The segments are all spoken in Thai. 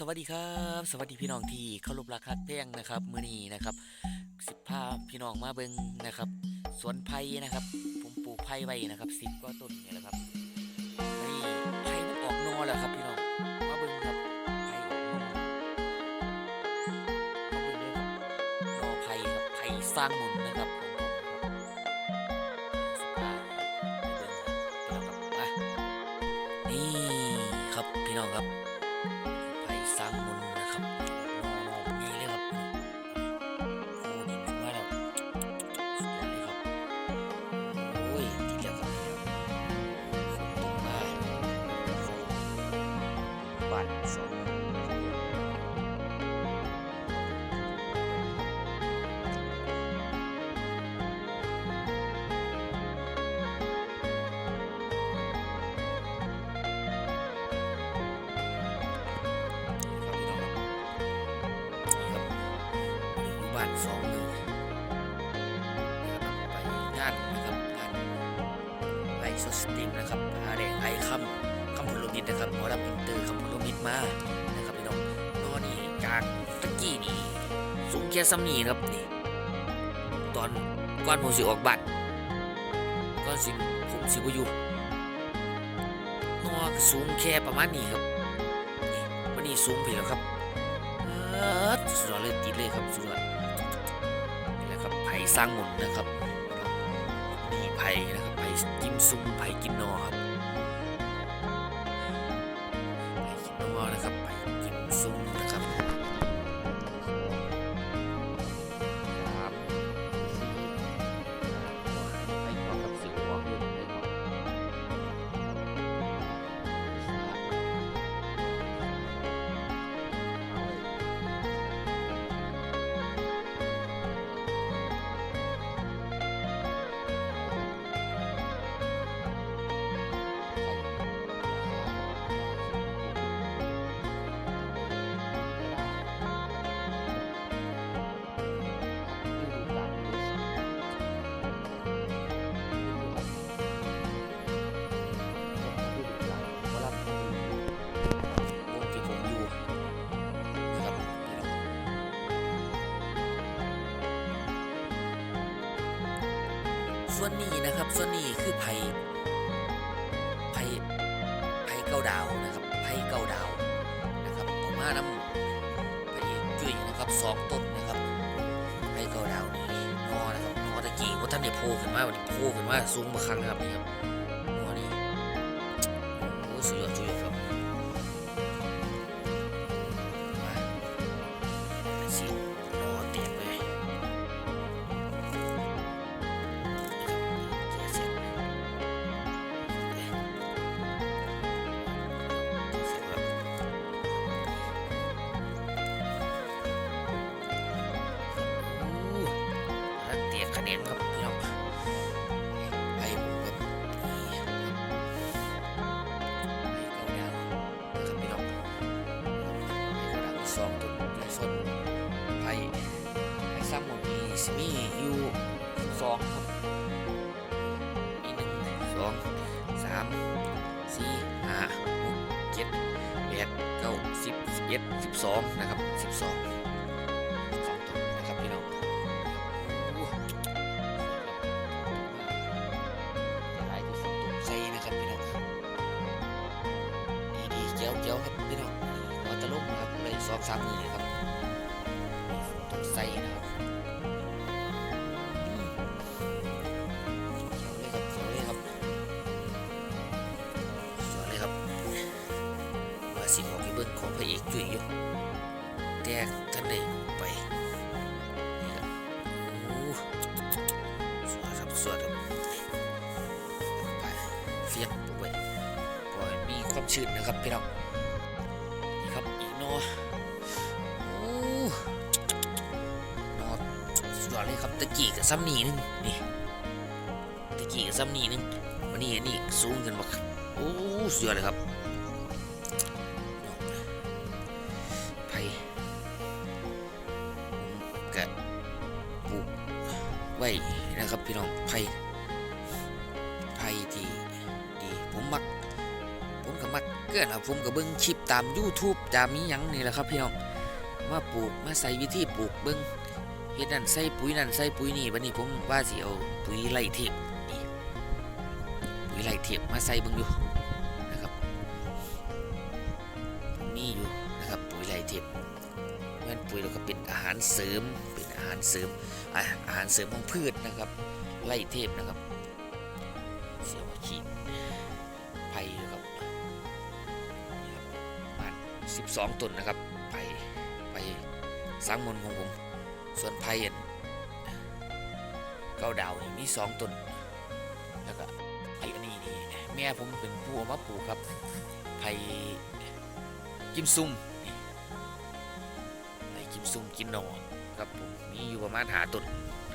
สวัสดีครับ สวัสดีพี่น้องที่เคารพรักฮักแพงนะครับมื้อนี้นะครับสิบพาพพี่น้องมาเบิ่งนะครับสวนไผ่นะครับ ผมปลูกไผ่ไว้นะครับสิบกว่าต้นนี่แหละครับนี่ไผ่มันออกนอแล้วครับพี่น้องมาเบิ่งครับไผ่ออกนอมาเบิ่งเลยครับนอไผ่ครับไผ่สร้างมุนนะครับผมครับสิพาไปเบิ่งครับพี่น้องครับมานี่ครับพี่น้องครับ สองมือนะครับไปงานนะครับงานไลฟ์สตรีมนะครับหาแดงไอคำคำพลมิตรนะครับหมอรับอินเตอร์คำพลมิตรมานะครับพี่น้องนอนี่จากตะกี้นี่สูงแค่ซ้ำนี่ครับนี่ตอนก่อนผมสิออกบัตรก่อนสิผมสิบอยู่นอสูงแค่ประมาณนี้ครับนี่วันนี้สูงไปแล้วครับสุดยอดเลยติดเลยครับสุดยอด สร้างมนนะครับมีไผ่นะครับไผ่จิ้มซุ้มไผ่กินนอครับ วนนี้นะครับ ส่วนนี้คือไผ่ไผ่ไผ่เก้าดาวนะครับไผ่เก้าดาวนะครับออกมาน้ำพระเอกจุ้ยนะครับสองต้นนะครับไผ่เก้าดาวนี่นอนะครับนอตะกี้ว่าท่านได้โผล่ขึ้นมาวันนี้โผล่ขึ้นมาสูงมาครั้งนะครับนี่ครับนอนี่โอ้สุดยอดสุดย สิมีอยู่สองครับมีหนึ่งสองสามสี่ห้าหกเจ็ดแปดเก้าสิบสิบเอ็ดสิบสองนะครับสิบสองสองตุนนะครับพี่น้องโอ้จะหลายที่สุดตุนใส่นะครับพี่น้องดีดีเจียวเจียวครับพี่น้องหัวตะลุกนะครับเลยสองสามมือเลยครับ พระเอกจุ๋ยอยู่แต่ท่านได้ไปนี่ครับโอ้สวยครับสวยครับไปเฟียดปุ๊บไปปล่อยมีความชื้นนะครับพี่น้องนี่ครับอีกนอโอ้หนอสุดยอดเลยครับตะกี้กับซ้ำนี่นึงนี่ตะกี้กับซ้ำนี่นึงวันนี้นนี่สูงขึ้นมาโอ้สุดยอดเลยครับ ว้นะครับพี่น้องไผ่ไผ่ที่ดีผมมัก ผมก็มักเกอนครับผมก็เบิ่งคลิปตาม YouTube ตามมีหยังนี่แหละครับพี่น้องมาปลูกมาใส่วิธีปลูกเบิ่งเฮ็ดนั่นใส่ปุ๋ยนั่นใส่ปุ๋ยนี่บัดนี้ผมว่าสิเอาปุ๋ยไล่เทพนี่ปุ๋ยไล่เทพมาใส่เบิ่งอยู่นะครับมีอยู่นะครับปุ๋ยไล่เทพแม่นปุ๋ยแล้วก็เป็นอาหารเสริมเป็นอาหารเสริม อาหารเสริมของพืชนะครับ ไล่เทพนะครับ เสียวขีดไผ่นะครับนี่ครับประมาณ12ต้นนะครับไผ่ไผ่สังมนของผม ส่วนไผ่เก้าดาวนี่มีสองต้นแล้วก็ไผ่อันนี้นี่แม่ผมเป็นผู้เอามาปลูกครับไผ่กิมซุ่มไผ่กิมซุ่มกินหนอ ครับผมมีอยู่ประมาณหาต้น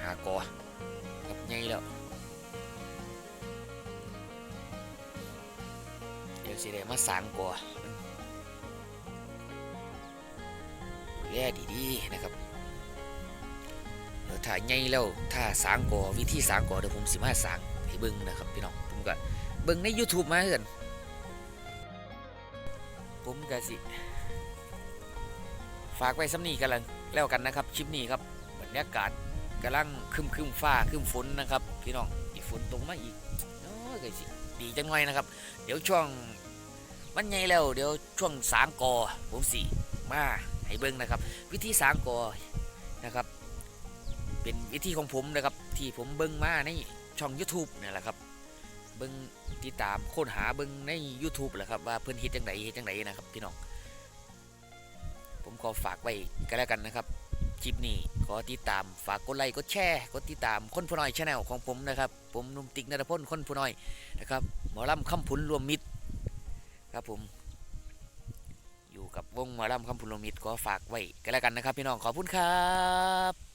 หากอครับใหญ่แล้วเดี๋ยวสิได้มาสางก่อแย่ดีๆนะครับเดี๋ยวถ้าใหญ่แล้วถ้าสางก่อวิธีสางก่อเดี๋ยวผมสิมาสางให้เบิ่งนะครับพี่น้องผมก็เบิ่งใน YouTube มาเหือนผมก็สิ ฝากไว้สำนีกันแล้ว แล้วกันนะครับคลิปนี้ครับบรรยากาศกำลังคึมคึมฟ้าคึมฝนนะครับพี่น้องอีกฝนตกมาอีกโอ้ยก็สิดีจังหน่อยนะครับ เดี๋ยวช่วงมันใหญ่แล้วเดี๋ยวช่วงสางกอผมสิมาให้เบิ่งนะครับ วิธีสางกอนะครับ เป็นวิธีของผมนะครับ ที่ผมเบิ่งมาในช่อง YouTube นี่แหละครับ เบิ่งติดตามค้นหาเบิ่งใน YouTube แหละครับว่าเพิ่อนเฮ็ดจังไดเฮ็ดจังไดนะครับพี่น้อง ผมขอฝากไว้ก็แล้วกันนะครับคลิปนี้ขอติดตามฝากกดไลค์กดแชร์กดติดตามคนผู้น้อยชาแนลของผมนะครับ ผมนุ่มติ๊กนรพลคนผู้น้อยนะครับหมอลำคำพุนรวมมิตรครับผม อยู่กับวงหมอลำคำพุนรวมมิตรขอฝากไว้กันแล้วกันนะครับ พี่น้องขอบคุณครับ